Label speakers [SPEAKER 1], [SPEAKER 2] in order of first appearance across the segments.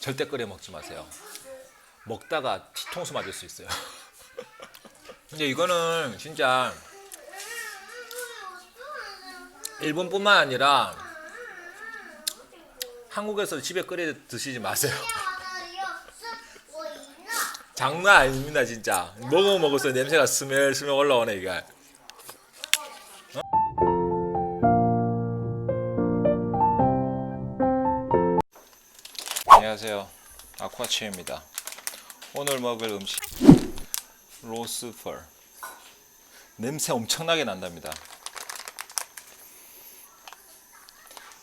[SPEAKER 1] 절대 끓여 먹지 마세요. 먹다가 뒤통수 맞을 수 있어요. 근데 이거는 진짜 일본뿐만 아니라 한국에서 집에 끓여 드시지 마세요. 장난 아닙니다 진짜. 먹어 먹어서 냄새가 스멜 스멜 올라오네 이게. 안녕하세요. 아쿠아치입니다. 오늘 먹을 음식 로스펄. 냄새 엄청나게 난답니다.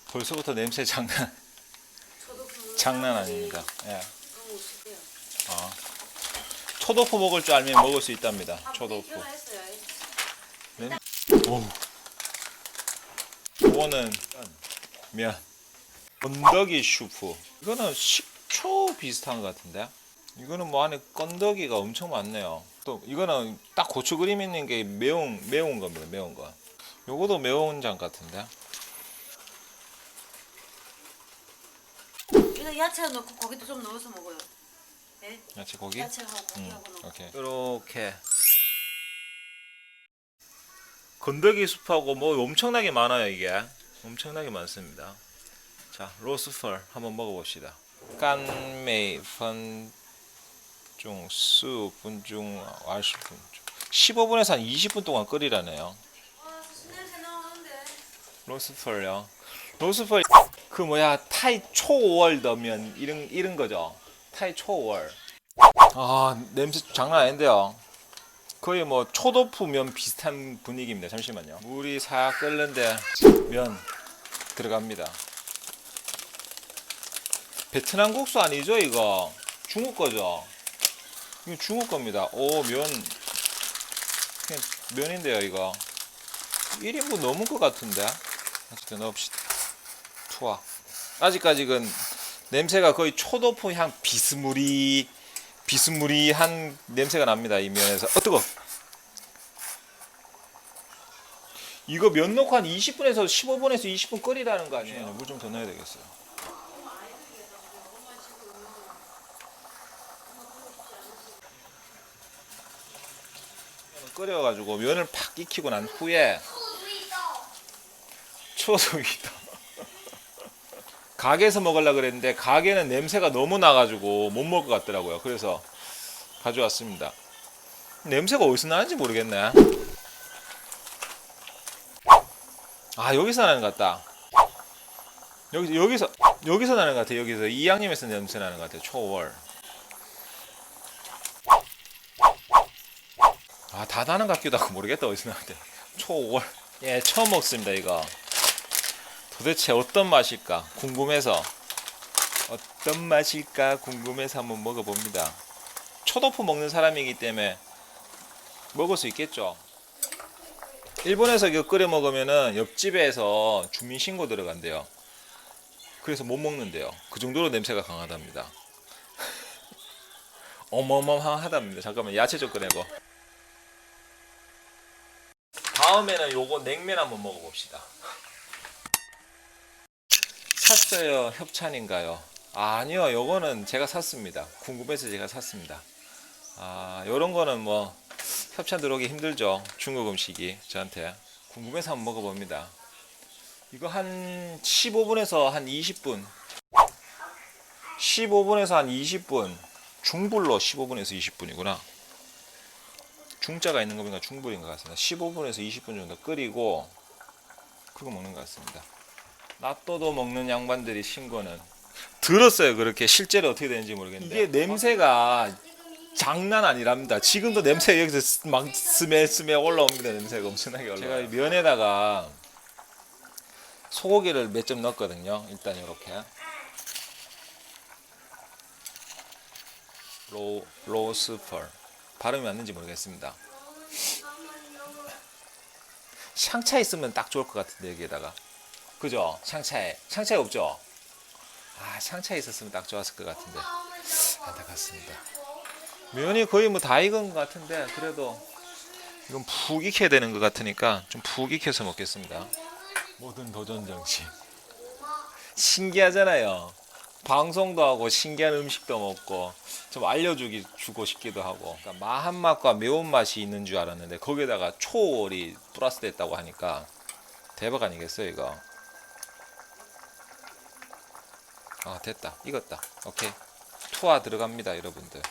[SPEAKER 1] 벌써부터 냄새 장난 장난 아닙니다. 예. 아. 초도프 먹을 줄 알면 먹을 수 있답니다. 초도프. 냄. 오. 이거는 면. 건더기 슈프. 이거는 식초 비슷한 것 같은데. 이거는 뭐 안에 건더기가 엄청 많네요. 또 이거는 딱 고추 그림 있는 게 매운 매운 겁니다. 매운 거. 요거도 매운 장 같은데.
[SPEAKER 2] 이거 야채 넣고 고기도 좀 넣어서 먹어요. 네?
[SPEAKER 1] 야채 고기.
[SPEAKER 2] 야채하고
[SPEAKER 1] 음,
[SPEAKER 2] 고기하고 넣고.
[SPEAKER 1] 오케이. 이렇게 건더기 숲하고 뭐 엄청나게 많아요 이게. 엄청나게 많습니다. 자, 로스펄 한번 먹어봅시다. 깐메이 펀중 수 분중 20분 15분에서 한 20분 동안 끓이라네요.
[SPEAKER 2] 아.
[SPEAKER 1] 로스펄요. 로스펄 그 뭐야 타이 초월 넣으면 이런 이런 거죠. 타이 초월. 아 냄새 장난 아닌데요. 거의 뭐 초도프 면 비슷한 분위기입니다. 잠시만요. 물이 싹 끓는데 면 들어갑니다. 베트남 국수 아니죠 이거? 중국 거죠? 이거 중국 겁니다. 오면 그냥 면인데요 이거. 1인분 넘은 것 같은데. 어쨌든 넣읍시다. 투하. 아직까지는 냄새가 거의 초도프 향 비스무리 비스무리한 냄새가 납니다. 이 면에서. 어 뜨거. 이거 면 넣고 한 20분에서 15분에서 20분 끓이라는 거 아니에요? 물 좀 더 넣어야 되겠어요. 끓여가지고 면을 팍 익히고 난 후에 초소이다. 가게에서 먹으려 그랬는데 가게는 냄새가 너무 나가지고 못 먹을 것 같더라고요. 그래서 가져왔습니다. 냄새가 어디서 나는지 모르겠네. 아 여기서 나는 것 같다. 여기 여기서 여기서 나는 것 같아. 여기서 이양님에서 냄새 나는 것 같아. 초월. 아다 나는 것 같기도 하고 모르겠다 어디서 나는데. 초월. 예 처음 먹습니다 이거. 도대체 어떤 맛일까 궁금해서 어떤 맛일까 궁금해서 한번 먹어봅니다. 초도프 먹는 사람이기 때문에 먹을 수 있겠죠. 일본에서 이거 끓여 먹으면은 옆집에서 주민 신고 들어간대요. 그래서 못 먹는데요. 그 정도로 냄새가 강하답니다. 어마어마하답니다. 잠깐만 야채 좀 꺼내고. 다음에는 요거 냉면 한번 먹어봅시다. 샀어요. 협찬인가요? 아니요. 요거는 제가 샀습니다. 궁금해서 제가 샀습니다. 아, 요런 거는 뭐 협찬 들어오기 힘들죠. 중국 음식이 저한테 궁금해서 한번 먹어봅니다. 이거 한 15분에서 한 20분 15분에서 한 20분 중불로 15분에서 20분이구나. 중자가 있는 겁니까 중불인 것 같습니다. 15분에서 20분 정도 끓이고 그거 먹는 것 같습니다. 낫또도 먹는 양반들이 신고는 들었어요. 그렇게 실제로 어떻게 되는지 모르겠는데 이게 냄새가 장난 아니랍니다. 지금도 냄새 여기서 막 스멜 올라옵니다. 냄새가 엄청나게 올라. 제가 이 면에다가 소고기를 몇 점 넣었거든요. 일단 이렇게 로 로스펄 발음이 맞는지 모르겠습니다. 샹차 있으면 딱 좋을 것 같은데 여기에다가 그죠? 샹차에 샹차에 없죠? 아 샹차에 있었으면 딱 좋았을 것 같은데 안타깝습니다. 면이 거의 뭐 다 익은 것 같은데 그래도 이건 푹 익혀야 되는 것 같으니까 좀 푹 익혀서 먹겠습니다. 모든 도전 정신 신기하잖아요. 방송도 하고 신기한 음식도 먹고 좀 알려주기 주고 싶기도 하고. 그러니까 마한 맛과 매운 맛이 있는 줄 알았는데 거기다가 초월이 플러스 됐다고 하니까 대박 아니겠어요 이거? 아 됐다. 익었다. 오케이. 투하 들어갑니다 여러분들.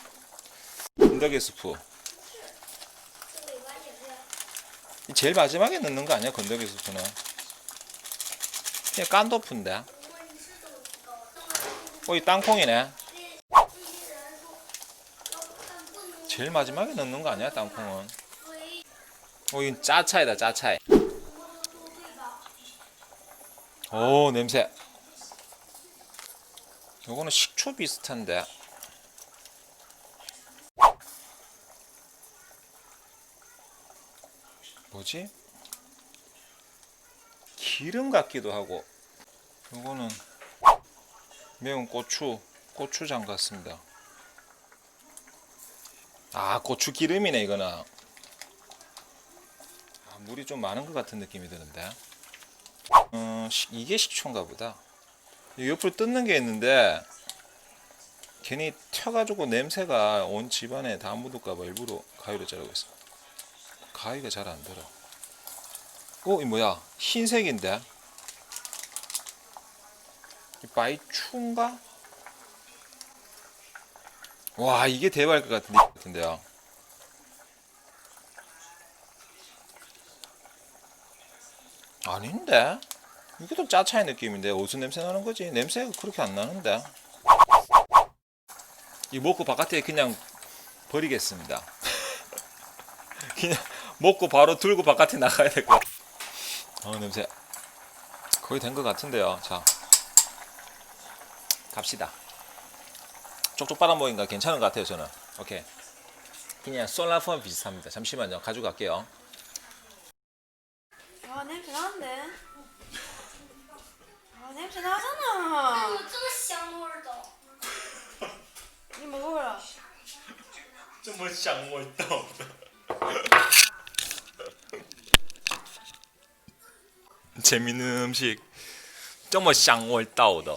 [SPEAKER 1] 건더기 이 제일 마지막에 넣는 거 아니야 건더기 스프는? 그냥 깐도프인데 어 이 땅콩이네. 제일 마지막에 넣는 거 아니야 땅콩은? 어이 짜차이다 짜차이. 오 냄새. 요거는 식초 비슷한데. 뭐지? 기름 같기도 하고. 요거는 매운 고추 고추장 같습니다. 아 고추 기름이네 이거는 아, 물이 좀 많은 것 같은 느낌이 드는데. 어, 시- 이게 식초인가 보다. 이 옆으로 뜯는 게 있는데 괜히 튀어가지고 냄새가 온 집안에 다 묻을까봐 일부러 가위로 자르고 있어 가위가 잘 안 들어. 어? 이 뭐야? 흰색인데 이 바이추인가? 와 이게 대박일 것 같은데, 같은데요. 아닌데? 이게 더 짜차의 느낌인데 어디서 냄새 나는 거지. 냄새가 그렇게 안 나는데. 이 먹고 바깥에 그냥 버리겠습니다. 그냥 먹고 바로 들고 바깥에 나가야 될 것 같아. 어 냄새 거의 된 것 같은데요. 자 갑시다 쪽쪽 빨아먹으니까 괜찮은 것 같아요 저는 오케이 그냥 솔라폰 비슷합니다 잠시만요 가져갈게요
[SPEAKER 2] 아 냄새 나는데. 아 냄새 나잖아.
[SPEAKER 3] 有这么香味儿的？
[SPEAKER 2] 니 먹어라.
[SPEAKER 1] 좀 쌍물도 재밌는 음식 정말 쌍월다오더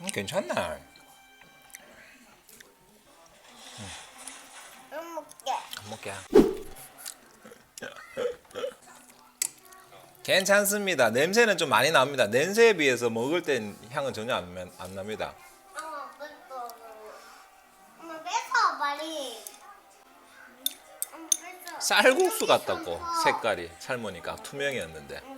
[SPEAKER 1] 음, 괜찮나?
[SPEAKER 3] 안 먹게.
[SPEAKER 1] 안 먹게. 괜찮습니다. 냄새는 좀 많이 납니다. 냄새에 비해서 먹을 땐 향은 전혀 안, 안 납니다. 쌀국수 같다고 색깔이 삶으니까 투명이었는데.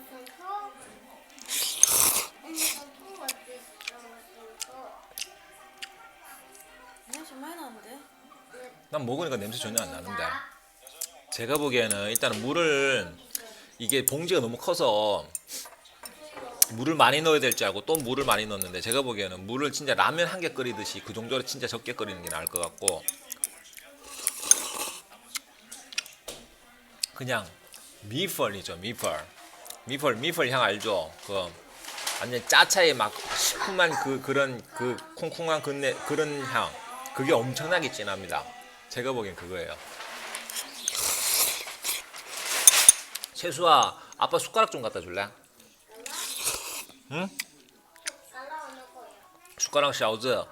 [SPEAKER 1] 난 먹으니까 냄새 전혀 안 나는데. 제가 보기에는 일단은 물을 이게 봉지가 너무 커서 물을 많이 넣어야 될 줄 알고 또 물을 많이 넣었는데 제가 보기에는 물을 진짜 라면 한 개 끓이듯이 그 정도로 진짜 적게 끓이는 게 나을 것 같고. 그냥 미펄이죠 미펄. 미펄 미펄 향 알죠? 그 완전 짜차의 막 시큼한 그 그런 그 콩콩한 그네, 그런 향. 그게 엄청나게 진합니다 제가 보기엔 그거예요. 채수아, 아빠 숟가락 좀 갖다 줄래? 응? 숟가락 샤우즈.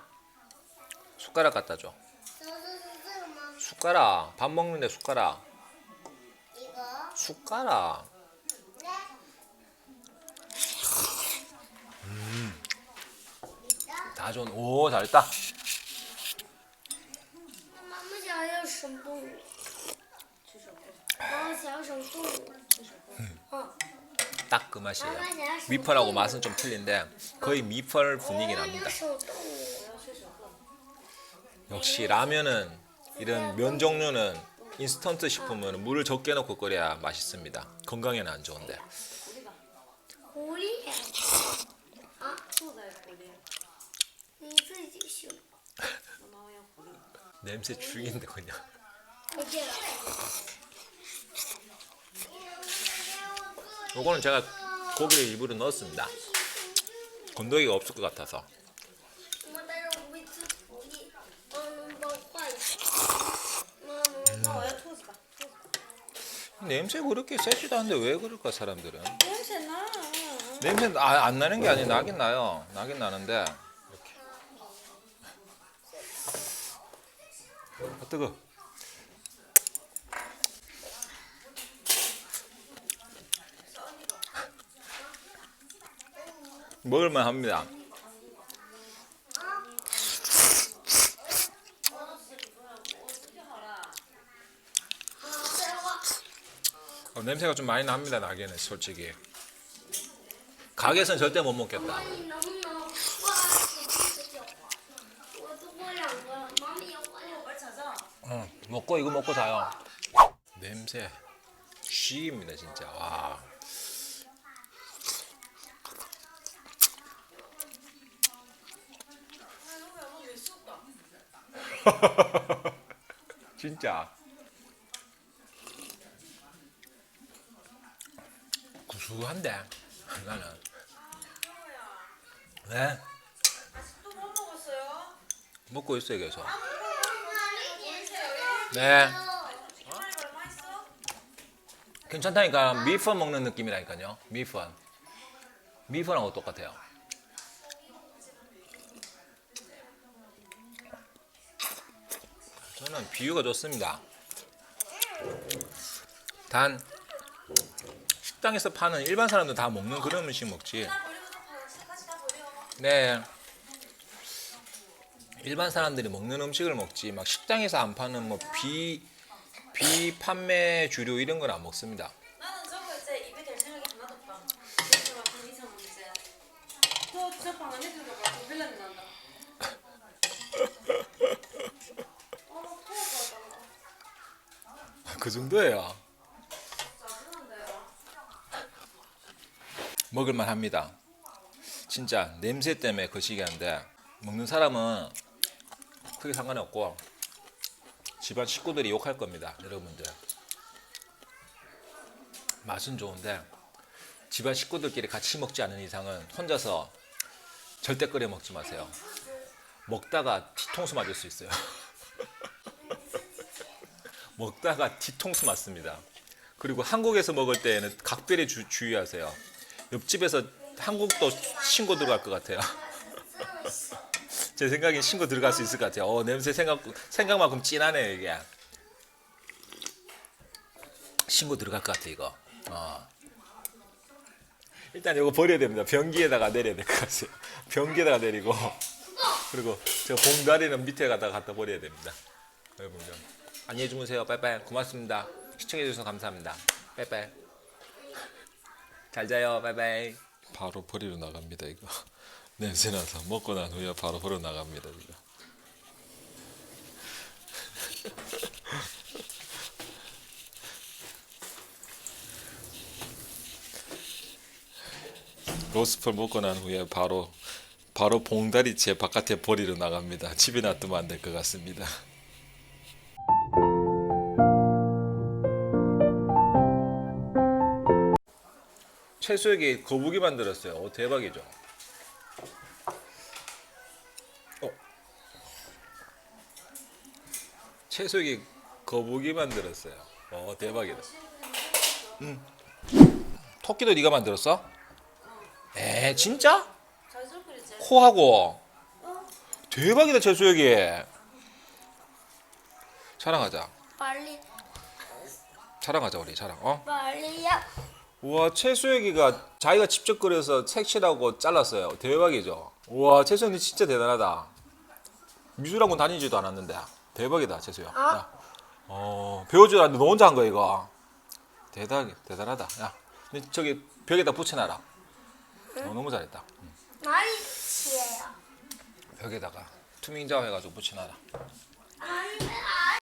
[SPEAKER 1] 숟가락 갖다 줘. 숟가락. 밥 먹는데 숟가락. 숟가락.
[SPEAKER 3] 음.
[SPEAKER 1] 다 좋은. 오, 잘했다.
[SPEAKER 3] 想要什么动物？妈妈想要什么动物？嗯，
[SPEAKER 1] 딱 그 맛이에요
[SPEAKER 3] 妈妈想要什么
[SPEAKER 1] 미펄하고 맛은 좀 틀린데 거의 미펄 분위기
[SPEAKER 3] 我要
[SPEAKER 1] 납니다
[SPEAKER 3] 手动物。
[SPEAKER 1] 역시 라면은 이런 면 종류는 인스턴트 식품은 물을 적게 넣고 끓여야 맛있습니다 건강에는 안 좋은데 냄새 죽인데 그냥. 요거는 제가 고기를 일부러 넣었습니다. 건더기가 없을 것 같아서. 냄새 그렇게 세지도 않는데 왜 그럴까 사람들은?
[SPEAKER 2] 냄새 나.
[SPEAKER 1] 냄새 나, 안 나는 게 아니 나긴 나요. 나긴 나는데. 아 뜨거. 먹을만 합니다. 어, 냄새가 좀 많이 납니다 나게는 솔직히. 가게에서는 절대 못 먹겠다. 먹고 이거 먹고 자요. 냄새 쉬입니다 진짜. 와. 진짜. 구수한데 나는. 네?
[SPEAKER 2] 먹었어요?
[SPEAKER 1] 먹고 있어요 계속. 네. 괜찮다니까 미펀 먹는 느낌이라니까요. 미펀. 미펀하고 똑같아요. 저는 비유가 좋습니다. 단 식당에서 파는 일반 사람들 다 먹는 그런 음식 먹지. 네. 일반 사람들이 먹는 음식을 먹지 막 식당에서 안 파는 뭐 비 비판매 주류 이런 건 안 먹습니다.
[SPEAKER 2] 나는 저거 이제 입에 댈 생각이 하나도 없다. 냄새가 그 이상은 이제. 저저 방 안에 들어가 봐. 빌라는 난다. 어, 토할
[SPEAKER 1] 것그 정도예요.
[SPEAKER 2] 짜증난데요.
[SPEAKER 1] 먹을만 합니다. 진짜 냄새 때문에 거시기한데 먹는 사람은 크게 상관이 없고 집안 식구들이 욕할 겁니다. 여러분들. 맛은 좋은데 집안 식구들끼리 같이 먹지 않은 이상은 혼자서 절대 끓여 먹지 마세요. 먹다가 뒤통수 맞을 수 있어요. 먹다가 뒤통수 맞습니다. 그리고 한국에서 먹을 때에는 각별히 주, 주의하세요. 옆집에서 한국도 신고 들어갈 것 같아요. 제 생각엔 신고 들어갈 수 있을 것 같아요. 어, 냄새 생각 생각만큼 진하네 이게. 신고 들어갈 것 같아 이거. 어. 일단 이거 버려야 됩니다. 변기에다가 내려야 될 것 같아요. 변기에다가 내리고 그리고 저 봉다리는 밑에 갖다 갖다 버려야 됩니다. 여러분들 안녕히 주무세요. 빠이빠이. 고맙습니다. 시청해 주셔서 감사합니다. 빠이빠이. 잘 자요. 바이바이. 바로 버리러 나갑니다. 이거 냄새 나서 먹고 난 후에 바로 버려 나갑니다. 로스풀 먹고 난 후에 바로 바로 봉다리채 바깥에 버리러 나갑니다. 집에 놔두면 안 될 것 같습니다. 채소에게 거북이 만들었어요. 오, 대박이죠. 채소에게 거북이 만들었어요. 어 대박이다. 응. 토끼도 네가 만들었어? 에 진짜? 코하고 대박이다 채소에기. 자랑하자.
[SPEAKER 3] 빨리
[SPEAKER 1] 자랑하자 우리 자랑. 어?
[SPEAKER 3] 빨리야.
[SPEAKER 1] 우와 채수애기가 자기가 직접 그려서 색칠하고 잘랐어요 대박이죠 우와 채수언니 진짜 대단하다 미술학원 다니지도 않았는데 대박이다 채수야. 야. 어 배워주지 않는데 너 혼자 한 거야 이거? 대단 대단하다. 야 근데 저기 벽에다 붙여놔라. 어, 너무 잘했다.
[SPEAKER 3] 많이 치예요.
[SPEAKER 1] 벽에다가 투명자화 해가지고 붙여놔라.
[SPEAKER 3] 안 돼.